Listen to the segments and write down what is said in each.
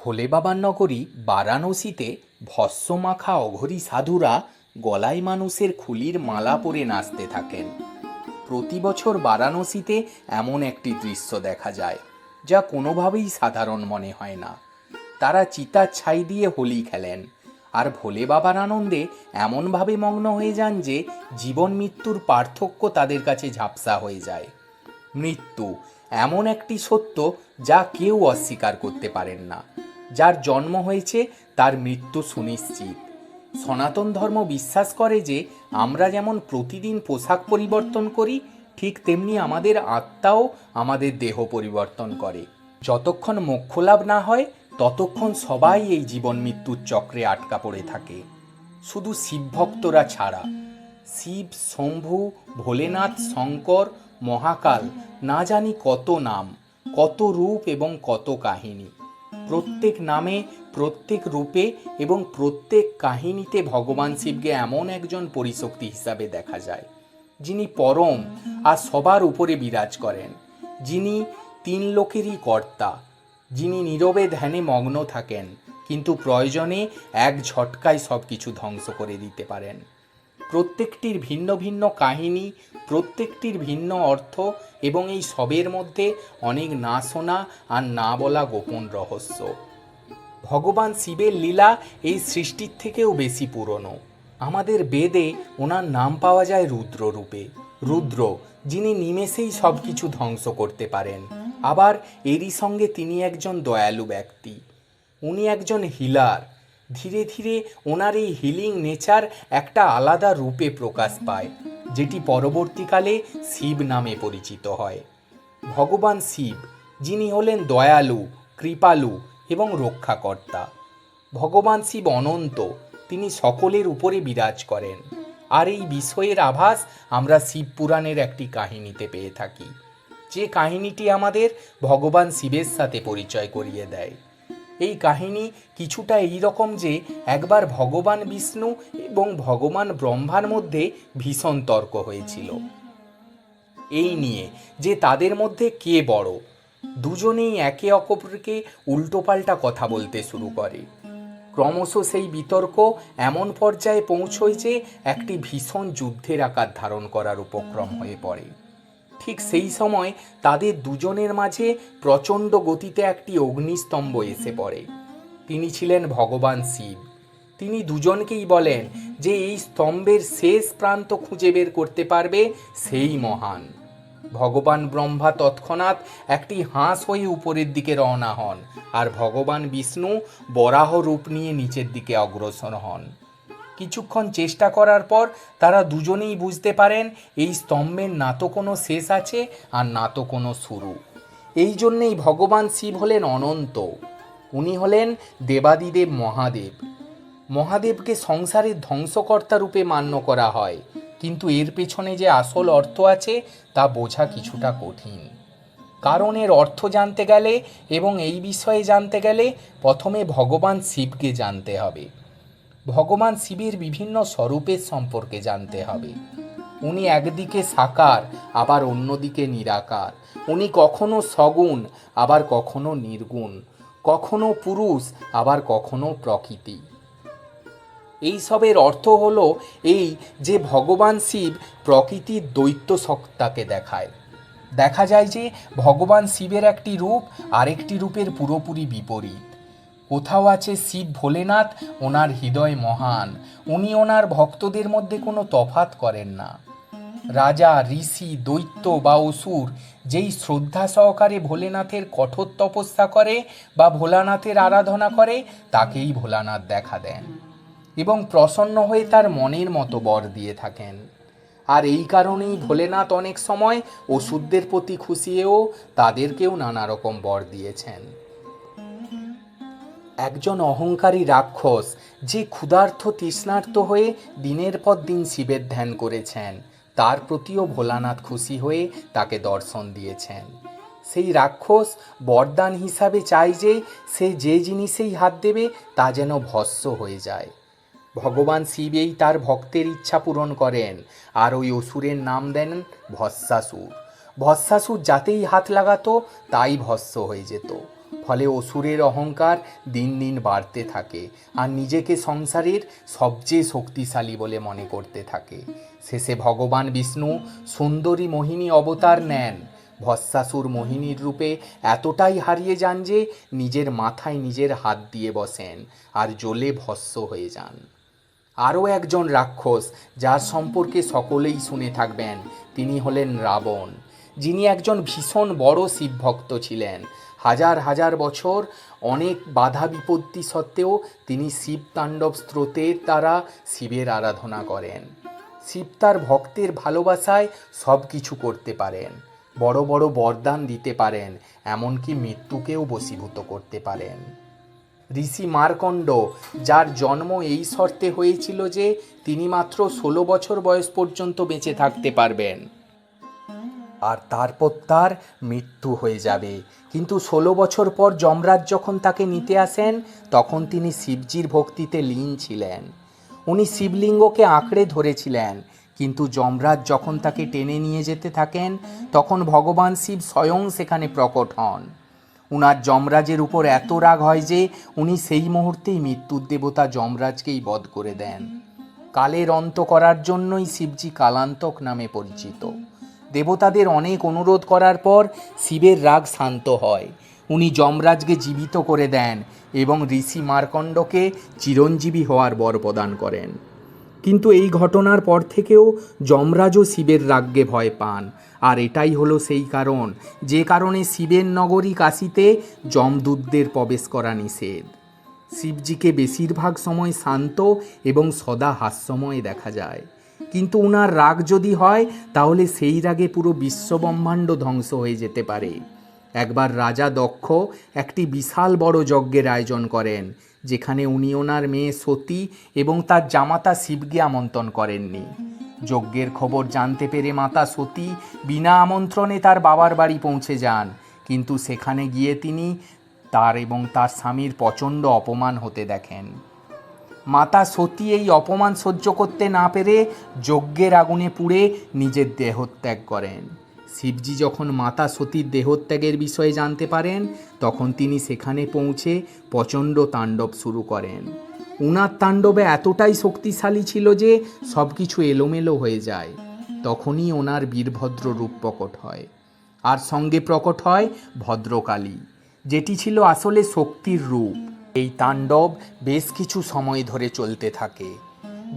ভোলে বাবার নগরী বারাণসীতে ভস্মমাখা অঘরী সাধুরা গলায় মানুষের খুলির মালা পরে নাচতে থাকেন। প্রতি বছর বারাণসীতে এমন একটি দৃশ্য দেখা যায়, যা কোনোভাবেই সাধারণ মনে হয় না। তারা চিতার ছাই দিয়ে হোলি খেলেন, আর ভোলে বাবার আনন্দে এমনভাবে মগ্ন হয়ে যান যে জীবন মৃত্যুর পার্থক্য তাদের কাছে ঝাপসা হয়ে যায়। মৃত্যু এমন একটি সত্য যা কেউ অস্বীকার করতে পারেন না। যার জন্ম হয়েছে তার মৃত্যু সুনিশ্চিত। সনাতন ধর্ম বিশ্বাস করে যে আমরা যেমন প্রতিদিন পোশাক পরিবর্তন করি, ঠিক তেমনি আমাদের আত্মাও আমাদের দেহ পরিবর্তন করে। যতক্ষণ মোক্ষ লাভ না হয়, ততক্ষণ সবাই এই জীবন মৃত্যুর চক্রে আটকা পড়ে থাকে। শুধু শিব ভক্তরা ছাড়া। শিব, শম্ভু, ভোলেনাথ, শঙ্কর, মহাকাল, না জানি কত নাম, কত রূপ এবং কত কাহিনী। প্রত্যেক নামে, প্রত্যেক রূপে এবং প্রত্যেক কাহিনীতে ভগবান শিবকে এমন একজন পরিশক্তি হিসাবে দেখা যায়, যিনি পরম আর সবার উপরে বিরাজ করেন, যিনি তিন লোকেরই কর্তা, যিনি নীরবে ধ্যানে মগ্ন থাকেন, কিন্তু প্রয়োজনে এক ঝটকায় সব কিছু ধ্বংস করে দিতে পারেন। প্রত্যেকটির ভিন্ন ভিন্ন কাহিনী, প্রত্যেকটির ভিন্ন অর্থ এবং এই সবের মধ্যে অনেক না শোনা আর না বলা গোপন রহস্য। ভগবান শিবের লীলা এই সৃষ্টির থেকেও বেশি পুরনো। আমাদের বেদে ওনার নাম পাওয়া যায় রুদ্র রূপে রুদ্র, যিনি নিমেষেই সব কিছু ধ্বংস করতে পারেন। আবার এরই সঙ্গে তিনি একজন দয়ালু ব্যক্তি। উনি একজন হিলার। ধীরে ধীরে ওনার এই হিলিং নেচার একটা আলাদা রূপে প্রকাশ পায়, যেটি পরবর্তীকালে শিব নামে পরিচিত হয়। ভগবান শিব, যিনি হলেন দয়ালু, কৃপালু এবং রক্ষাকর্তা। ভগবান শিব অনন্ত, তিনি সকলের উপরে বিরাজ করেন। আর এই বিষয়ের আভাস আমরা শিব পুরাণের একটি কাহিনীতে পেয়ে থাকি। যে কাহিনীটি আমাদের ভগবান শিবের সাথে পরিচয় করিয়ে দেয়। এই কাহিনী কিছুটা এই রকম যে একবার ভগবান বিষ্ণু এবং ভগবান ব্রহ্মার মধ্যে ভীষণ তর্ক হয়েছিল। এই নিয়ে যে তাদের মধ্যে কে বড়, দুজনেই একে অপরকে উল্টোপাল্টা কথা বলতে শুরু করে। ক্রমশ সেই বিতর্ক এমন পর্যায়ে পৌঁছয় যে একটি ভীষণ যুদ্ধের আকার ধারণ করার উপক্রম হয়ে পড়ে। ঠিক সেই সময় তাদের দুজনের মাঝে প্রচণ্ড গতিতে একটি অগ্নিস্তম্ভ এসে পড়ে। তিনি ছিলেন ভগবান শিব। তিনি দুজনকেই বলেন যে এই স্তম্ভের শেষ প্রান্ত খুঁজে বের করতে পারবে সেই মহান। ভগবান ব্রহ্মা তৎক্ষণাৎ একটি হাঁস হয়ে উপরের দিকে রওনা হন আর ভগবান বিষ্ণু বরাহ রূপ নিয়ে নিচের দিকে অগ্রসর হন। কিছুক্ষণ চেষ্টা করার পর তারা দুজনেই বুঝতে পারেন, এই স্তম্ভের না তো কোনো শেষ আছে আর না তো কোনো শুরু। এই জন্যেই ভগবান শিব হলেন অনন্ত। উনি হলেন দেবাদিদেব মহাদেব। মহাদেবকে সংসারের ধ্বংসকর্তা রূপে মান্য করা হয়, কিন্তু এর পেছনে যে আসল অর্থ আছে তা বোঝা কিছুটা কঠিন। কারণ এর অর্থ জানতে গেলে এবং এই বিষয়ে জানতে গেলে প্রথমে ভগবান শিবকে জানতে হবে। ভগবান শিবের বিভিন্ন স্বরূপের সম্পর্কে জানতে হবে। উনি একদিকে সাকার, আবার অন্যদিকে নিরাকার। উনি কখনো সগুণ, আবার কখনো নির্গুণ। কখনো পুরুষ, আবার কখনো প্রকৃতি। এই সবের অর্থ হলো এই যে ভগবান শিব প্রকৃতির দৈত্য সত্তাকে দেখায়। দেখা যায় যে ভগবান শিবের একটি রূপ, আরেকটি রূপের পুরোপুরি বিপরীত। কোথাও আছে শিব ভোলেনাথ? ওনার হৃদয় মহান। উনি ওনার ভক্তদের মধ্যে কোনো তফাত করেন না। রাজা, ঋষি, দৈত্য বা অসুর যেই শ্রদ্ধা সহকারে ভোলেনাথের কঠোর তপস্যা করে বা ভোলানাথের আরাধনা করে, তাকেই ভোলানাথ দেখা দেন এবং প্রসন্ন হয়ে তার মনের মতো বর দিয়ে থাকেন। আর এই কারণেই ভোলেনাথ অনেক সময় ওষুধদের প্রতি খুশিয়েও তাদেরকেও নানা রকম বর দিয়েছেন। একজন অহংকারী রাক্ষস যে ক্ষুধার্থ তৃষ্ণার্ত হয়ে দিনের পর দিন শিবের ধ্যান করেছেন। তার প্রতিও ভোলানাথ খুশি হয়ে তাকে দর্শন দিয়েছেন। সেই রাক্ষস বরদান হিসাবে চায় যে সে যে জিনিসেই হাত দেবে তা যেন ভস্য হয়ে যায়। ভগবান শিব এই তার ভক্তের ইচ্ছা পূরণ করেন, আর ওই অসুরের নাম দেন ভস্মাসুর। ভস্মাসুর যাতেই হাত লাগাতো, তাই ভস্য হয়ে যেত। ফলে অসুরের অহংকার দিন দিন বাড়তে থাকে আর নিজেকে সংসারের সবচেয়ে শক্তিশালী বলে মনে করতে থাকে। শেষে ভগবান বিষ্ণু সুন্দরী মোহিনী অবতার নেন। ভস্মাসুর মোহিনীর রূপে এতটাই হারিয়ে যান যে নিজের মাথায় নিজের হাত দিয়ে বসেন আর জ্বলে ভস্ম হয়ে যান। আরও একজন রাক্ষস যার সম্পর্কে সকলেই শুনে থাকবেন, তিনি হলেন রাবণ। যিনি একজন ভীষণ বড় শিবভক্ত ছিলেন হাজার হাজার বছর অনেক বাধা বিপত্তি সত্ত্বেও তিনি শিব তাণ্ডব স্রোতের দ্বারা শিবের আরাধনা করেন। শিব তার ভক্তের ভালোবাসায় সব কিছু করতে পারেন, বড় বড় বরদান দিতে পারেন, এমনকি মৃত্যুকেও বশীভূত করতে পারেন। ঋষি মার্কণ্ড, যার জন্ম এই শর্তে হয়েছিল যে তিনি মাত্র ষোলো বছর বয়স পর্যন্ত বেঁচে থাকতে পারবেন। আর তারপর তার মৃত্যু হয়ে যাবে। কিন্তু ষোলো বছর পর যমরাজ যখন তাকে নিতে আসেন, তখন তিনি শিবজির ভক্তিতে লীন ছিলেন। উনি শিবলিঙ্গকে আঁকড়ে ধরেছিলেন, কিন্তু যমরাজ যখন তাকে টেনে নিয়ে যেতে থাকেন, তখন ভগবান শিব স্বয়ং সেখানে প্রকট হন। উনার যমরাজের উপর এত রাগ হয় যে, উনি সেই মুহূর্তেই মৃত্যুর দেবতা যমরাজকেই বধ করে দেন। কালের অন্ত করার জন্যই শিবজি কালান্তক নামে পরিচিত। দেবতাদের অনেক অনুরোধ করার পর শিবের রাগ শান্ত হয়। উনি যমরাজকে জীবিত করে দেন এবং ঋষি মার্কণ্ডকে চিরঞ্জীবী হওয়ার বর প্রদান করেন। কিন্তু এই ঘটনার পর থেকেও যমরাজও শিবের রাজ্ঞে ভয় পান। আর এটাই হলো সেই কারণ, যে কারণে শিবের নগরী কাশিতে যমদূতদের প্রবেশ করা নিষেধ। শিবজিকে বেশিরভাগ সময় শান্ত এবং সদা হাস্যময় দেখা যায়। কিন্তু ওনার রাগ যদি হয়, তাহলে সেই রাগে পুরো বিশ্বব্রহ্মাণ্ড ধ্বংস হয়ে যেতে পারে। একবার রাজা দক্ষ একটি বিশাল বড় যজ্ঞের আয়োজন করেন, যেখানে উনি ওনার মেয়ে সতী এবং তার জামাতা শিবকে আমন্ত্রণ করেননি। যজ্ঞের খবর জানতে পেরে মাতা সতী বিনা আমন্ত্রণে তার বাবার বাড়ি পৌঁছে যান, কিন্তু সেখানে গিয়ে তিনি তার এবং তার স্বামীর প্রচণ্ড অপমান হতে দেখেন। মাতা সতী এই অপমান সহ্য করতে না পেরে যজ্ঞের আগুনে পুড়ে নিজের দেহত্যাগ করেন। শিবজি যখন মাতা সতীর দেহত্যাগের বিষয়ে জানতে পারেন, তখন তিনি সেখানে পৌঁছে প্রচণ্ড তাণ্ডব শুরু করেন। উনার তাণ্ডবে এতটাই শক্তিশালী ছিল যে সব কিছু এলোমেলো হয়ে যায়। তখনই ওনার বীরভদ্র রূপ প্রকট হয়। আর সঙ্গে প্রকট হয় ভদ্রকালী, যেটি ছিল আসলে শক্তির রূপ। এই তাণ্ডব বেশ কিছু সময় ধরে চলতে থাকে।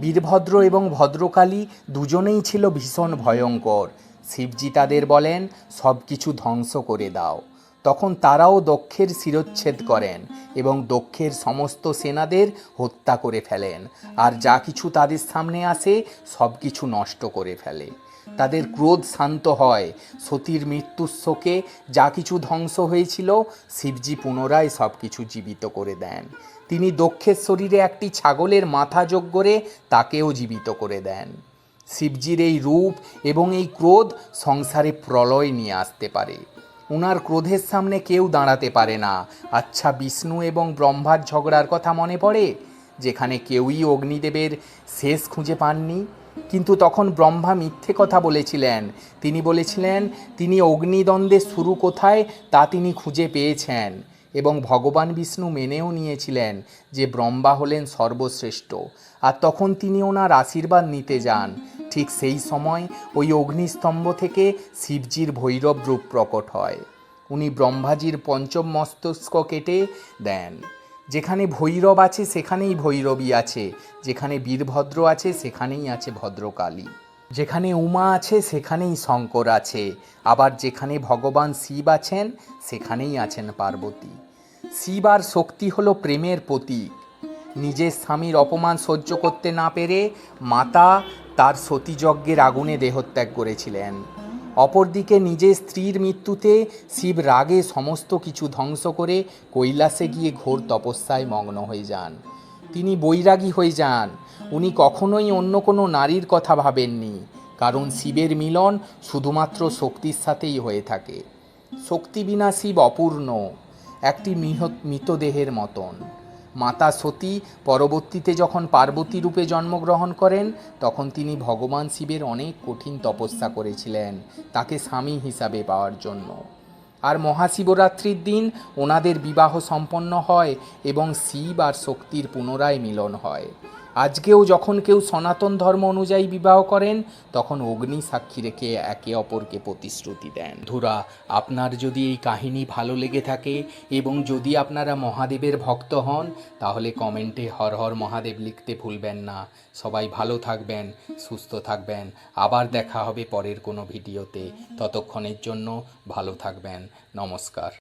বীরভদ্র এবং ভদ্রকালী দুজনেই ছিল ভীষণ ভয়ঙ্কর। শিবজি তাদের বলেন, সব কিছু ধ্বংস করে দাও। তখন তারাও দক্ষের শিরচ্ছেদ করেন এবং দক্ষের সমস্ত সেনাদের হত্যা করে ফেলেন। আর যা কিছু তাদের সামনে আসে, সব কিছু নষ্ট করে ফেলে। তাদের ক্রোধ শান্ত হয়। সতীর মৃত্যুর শোকে যা কিছু ধ্বংস হয়েছিল, শিবজি পুনরায় সব কিছু জীবিত করে দেন। তিনি দক্ষের শরীরে একটি ছাগলের মাথা যোগ করে তাকেও জীবিত করে দেন। শিবজির এই রূপ এবং এই ক্রোধ সংসারে প্রলয় নিয়ে আসতে পারে। ওনার ক্রোধের সামনে কেউ দাঁড়াতে পারে না। আচ্ছা বিষ্ণু এবং ব্রহ্মার ঝগড়ার কথা মনে পড়ে? যেখানে কেউই অগ্নিদেবের শেষ খুঁজে পাননি। কিন্তু তখন ব্রহ্মা মিথ্যে কথা বলেছিলেন। তিনি বলেছিলেন, তিনি অগ্নিদ্বন্দ্বের শুরু কোথায় তা তিনি খুঁজে পেয়েছেন। এবং ভগবান বিষ্ণু মেনেও নিয়েছিলেন যে ব্রহ্মা হলেন সর্বশ্রেষ্ঠ। আর তখন তিনি ওনার আশীর্বাদ নিতে যান। ঠিক সেই সময় ওই অগ্নিস্তম্ভ থেকে শিবজির ভৈরব রূপ প্রকট হয়। উনি ব্রহ্মাজির পঞ্চম মস্তস্ক কেটে দেন। যেখানে ভৈরব আছে, সেখানেই ভৈরবী আছে। যেখানে বীরভদ্র আছে, সেখানেই আছে ভদ্রকালী। যেখানে উমা আছে, সেখানেই শঙ্কর আছে। আবার যেখানে ভগবান শিব আছেন, সেখানেই আছেন পার্বতী। শিব আর শক্তি হলো প্রেমের প্রতীক। নিজের স্বামীর অপমান সহ্য করতে না পেরে মাতা তার সতীযজ্ঞের আগুনে দেহত্যাগ করেছিলেন। অপরদিকে নিজের স্ত্রীর মৃত্যুতে শিব রাগে সমস্ত কিছু ধ্বংস করে কৈলাসে গিয়ে ঘোর তপস্যায় মগ্ন হয়ে যান। তিনি বৈরাগী হয়ে যান। উনি কখনোই অন্য কোনো নারীর কথা ভাবেননি, কারণ শিবের মিলন শুধুমাত্র শক্তির সাথেই হয়ে থাকে। শক্তি বিনা শিব অপূর্ণ, একটি মৃতদেহের মতন। মাতা সতী পরবর্তীতে যখন পার্বতী রূপে জন্মগ্রহণ করেন, তখন তিনি ভগবান শিবের অনেক কঠিন তপস্যা করেছিলেন, তাকে স্বামী হিসাবে পাওয়ার জন্য। আর মহাশিবরাত্রির দিন ওনাদের বিবাহ সম্পন্ন হয় এবং শিব আর শক্তির পুনরায় মিলন হয়। আজকেও যখন কেউ সনাতন ধর্ম অনুযায়ী বিবাহ করেন, তখন অগ্নি সাক্ষী রেখে একে অপরকে প্রতিশ্রুতি দেন। ধুরা আপনার যদি এই কাহিনী ভালো লেগে থাকে এবং যদি আপনারা মহাদেবের ভক্ত হন, তাহলে কমেন্টে হর হর মহাদেব লিখতে ভুলবেন না। সবাই ভালো থাকবেন, সুস্থ থাকবেন। আবার দেখা হবে পরের কোনো ভিডিওতে। ততক্ষণের জন্য ভালো থাকবেন। নমস্কার।